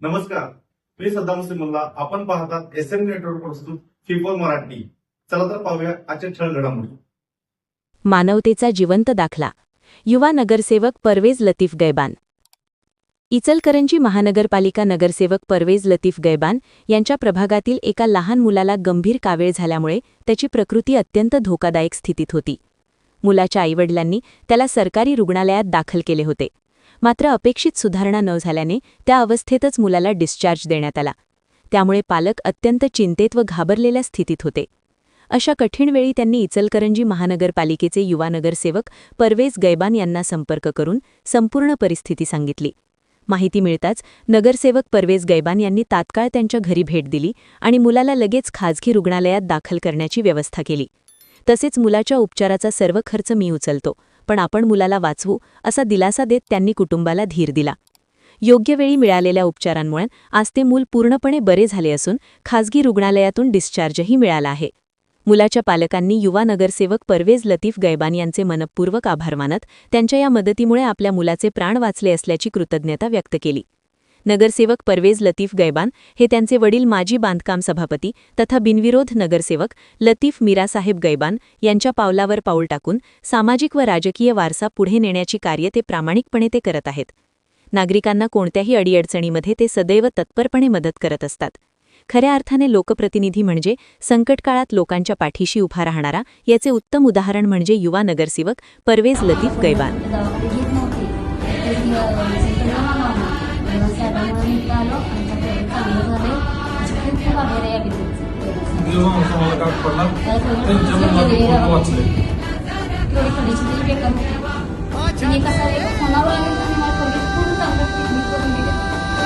नमस्कार. मी सद्दाम सिमल्ला आपण पाहतात एस एम नेटवर्क प्रस्तुत फिफोर मराठी. चला तर पाहूया आजच्या छळ घडामोडी. मानवतेचा जिवंत दाखला. युवा नगरसेवक परवेज लतीफ गैबान. इचलकरंजी महानगरपालिका नगरसेवक परवेज लतीफ गैबान यांच्या प्रभागातील एका लहान मुलाला गंभीर कावेळ झाल्यामुळे त्याची प्रकृती अत्यंत धोकादायक स्थितीत होती. मुलाच्या आईवडिलांनी त्याला सरकारी रुग्णालयात दाखल केले होते. मात्र अपेक्षित सुधारणा न झाल्याने त्या अवस्थेतच मुलाला डिस्चार्ज देण्यात आला. त्यामुळे पालक अत्यंत चिंतेत व घाबरलेल्या स्थितीत होते. अशा कठीण वेळी त्यांनी इचलकरंजी महानगरपालिकेचे युवा नगरसेवक परवेज गैबान यांना संपर्क करून संपूर्ण परिस्थिती सांगितली. माहिती मिळताच नगरसेवक परवेज गैबान यांनी तात्काळ त्यांच्या घरी भेट दिली आणि मुलाला लगेच खाजगी रुग्णालयात दाखल करण्याची व्यवस्था केली. तसेच मुलाच्या उपचाराचा सर्व खर्च मी उचलतो. पण आपण मुलाला वाचवू असा दिलासा देत त्यांनी कुटुंबाला धीर दिला. योग्य वेळी मिळालेल्या उपचारांमुळे आज ते मूल पूर्णपणे बरे झाले असून खासगी रुग्णालयातून डिस्चार्जही मिळाला आहे. मुलाच्या पालकांनी युवा नगरसेवक परवेज लतीफ गैबान यांचे मनपूर्वक आभार मानत त्यांच्या या मदतीमुळे आपल्या मुलाचे प्राण वाचले असल्याची कृतज्ञता व्यक्त केली. नगरसेवक परवेज लतीफ गैबान हे त्यांचे वडील माजी बांधकाम सभापती तथा बिनविरोध नगरसेवक लतीफ मीरासाहेब गैबान यांच्या पावलावर पाऊल टाकून सामाजिक व राजकीय वारसा पुढे नेण्याची कार्य ते प्रामाणिकपणे ते करत आहेत. नागरिकांना कोणत्याही अडीअडचणीमध्ये ते सदैव तत्परपणे मदत करत असतात. खऱ्या अर्थाने लोकप्रतिनिधी म्हणजे संकटकाळात लोकांच्या पाठीशी उभा राहणारा याचे उत्तम उदाहरण म्हणजे युवा नगरसेवक परवेज लतीफ गैबान. दवाखाने घेत नव्हते ते सिंपल मामा तेव्हा साहेबांना मी आलो आमच्या चांगलं झालंय खूप खूप आभार आहे या व्यक्तीचे. जेव्हा आम्हाला काट पडला तर थोडी- त्यांच्यामुळे माझं पोट वाचलंय थोडी थोडीशी तरी बेकार होती आणि कसं आहे फोनावर